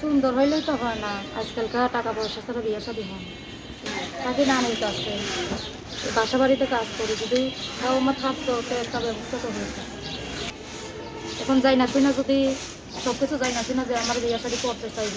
সুন্দর হইলেই তো হয় না। আজকালকার টাকা পয়সা ছাড়া বিয়ে শাদি হয় না। তাকে না নিতে আসে। বাসা বাড়িতে কাজ করি, যদি তাও আমার থাকতো, তো একটা ব্যবস্থা তো হয়েছে এখন যাই না কিনা যদি সব কিছু যাই না কিনা যে আমার বিয়ে শাদী করতে চাইব।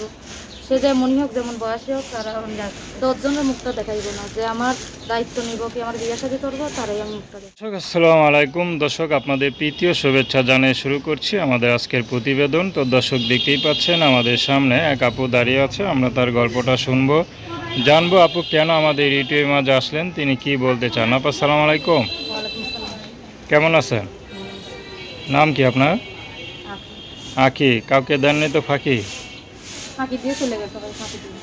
সে যেমনই হোক যেমন বয়সী হোক তারা যাক দশজনের মুখটা দেখাইবো না যে আমার দায়িত্ব নিব কি আমার বিয়ে শাদী করব তারাই আমি মুখটা দর্শক আসসালামু আলাইকুম। দর্শক আপনাদের প্রীতীয় শুভেচ্ছা জানিয়ে শুরু করছি আমাদের আজকের প্রতিবেদন। তো দর্শক দেখতেই পাচ্ছেন আমাদের সামনে এক আপু দাঁড়িয়ে আছে। আমরা তার গল্পটা শুনব জানব আপু কেন আমাদের ইউটিউবের মাঝে আসলেন? তিনি কি বলতে চান? আপু আসসালামু আলাইকুম। কেমন আছেন? নাম কি আপনার? আঁকি কাউকে দেননি তো ফাঁকি? ফাঁকি দিয়ে চলে গেছে ভাই ফাঁকি দিয়ে।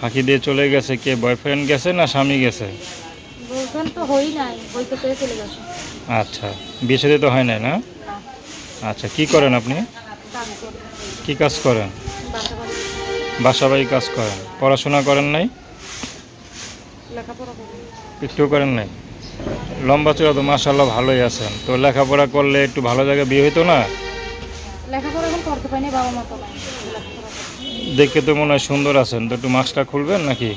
ফাঁকি দিয়ে চলে গেছে কে? বয়ফ্রেন্ড গেছে না স্বামী গেছে? বলছেন তো হই নাই বইতে চলে গেছে। আচ্ছা বিয়ে সাথে তো হয় নাই না? আচ্ছা কি করেন আপনি? কি কাজ করেন? বাসা বাড়ি কাজ করেন। পড়াশোনা করেন নাই? একটু করেন নাই? লম্বা চূড়া তো মাসাল্লাহ ভালোই আছেন। তো লেখাপড়া করলে একটু ভালো জায়গায় বিয়ে হইতো না? লেখাপড়া এখন করতে পারিনি বাবা মা তো। দেখে তো মনে হয় সুন্দর আছেন। তো একটু মাস্কটা খুলবেন নাকি?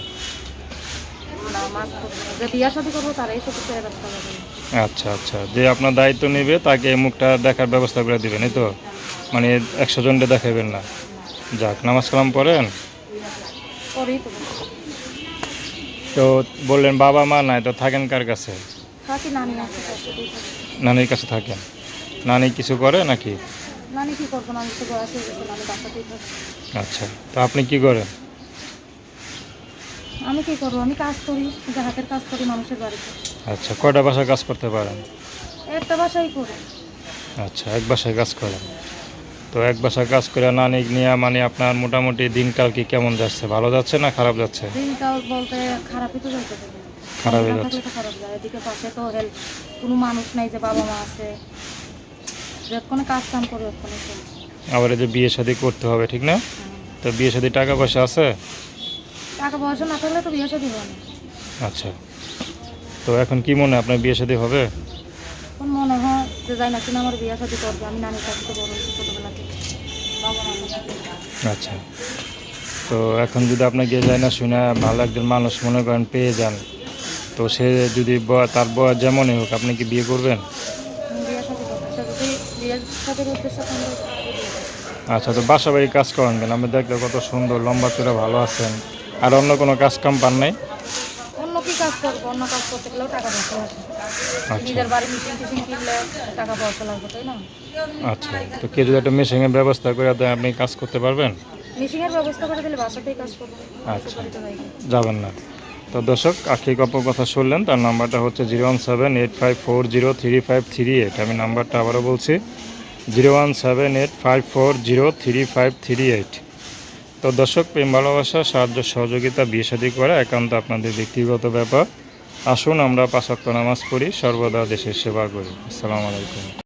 আচ্ছা আচ্ছা। যে আপনার দায়িত্ব নেবে তাকে মুখটা দেখার ব্যবস্থা করে দেবেন এই তো? মানে একশো জনটা দেখাবেন না? যাক নামাজ কালাম পড়েন? তো। বললেন বাবা মা নাই তো থাকেন কার কাছে? নানির কাছে থাকেন। নানি কিছু করে নাকি? নানি কি করব? নানি তো বয়স হয়ে গেছে নানি বাসাতেই থাকি আচ্ছা তো আপনি কি করেন? আমি কি করব? আমি কাজ করি হাতের কাজ করি মানুষের বাড়িতে। আচ্ছা কয়টা বাসায় কাজ করতে পারেন? একটা বাসাই করি। আচ্ছা এক বাসায় কাজ করেন। তো এক বাসায় কাজ করে নানি নিয়ে মানে আপনার মোটামুটি দিনকাল কি কেমন যাচ্ছে? ভালো যাচ্ছে না খারাপ যাচ্ছে? দিনকাল বলতে খারাপই তো থাকে খারাপই যাচ্ছে। খারাপ যায়। এদিকে পাশে তো হেল্প কোনো মানুষ নাই যে বাবা মা আছে। যতক্ষণে কাজ কাম করে আবার এই যে বিয়ে শাদি করতে হবে ঠিক না? তো বিয়ে শাদি টাকা পয়সা আছে? টাকা পয়সা না থাকলে তো বিয়ে শাদী হয় না। আচ্ছা। তো এখন কি মনে হয় আপনার বিয়ে শাদি হবে? এখন মনে হয় যে যাই না কিনা আমার বিয়ে শাদী করবে আমি নানির কাছে তো বড় হয়েছি ছোটোবেলা থেকে। আচ্ছা। তো এখন যদি আপনাকে যায় না শুনে ভালো একজন মানুষ মনে করেন পেয়ে যান তো সে যদি তার বয়স যেমনই হোক আপনি কি বিয়ে করবেন আমি বিয়ে শাদী করব সে যদি বিয়ে শাদীর উদ্দেশ্য তাহলে বিয়ে করব। আচ্ছা তো বাসা বাড়ি কাজ করেন কেন? আমি দেখলে কত সুন্দর লম্বা চূড়া ভালো আছেন। আর অন্য কোনো কাজ কাম পান নাই? অন্য কি কাজ করব? অন্য কাজ করতে গেলেও টাকা পয়সা লাগবে আচ্ছা। নিজের বাড়ি মিটিং টিচিং কিনলে টাকা পয়সা লাগবে তাই না? আচ্ছা তো যদি একটা মেশিনের ব্যবস্থা করে দেয় আপনি কাজ করতে পারবেন? মিটিংয়ের ব্যবস্থা করে দিলে বাসাতেই কাজ করব। আচ্ছা। যাবেন না। তো দর্শক আখি গপ্প কথা শুনলেন, তার নাম্বারটা হচ্ছে zero one seven eight five four zero three five three eight. আমি নাম্বারটা আবারও বলছি, zero one seven eight five four zero three five three eight. তো দর্শক, প্রেম, ভালোবাসা, সাহায্য, সহযোগিতা, বিয়ে শাদী করা একান্ত আপনাদের ব্যক্তিগত ব্যাপার। আসুন আমরা পাঁচাত্তর নামাজ পড়ি, সর্বদা দেশের সেবা করি। আসসালামু আলাইকুম।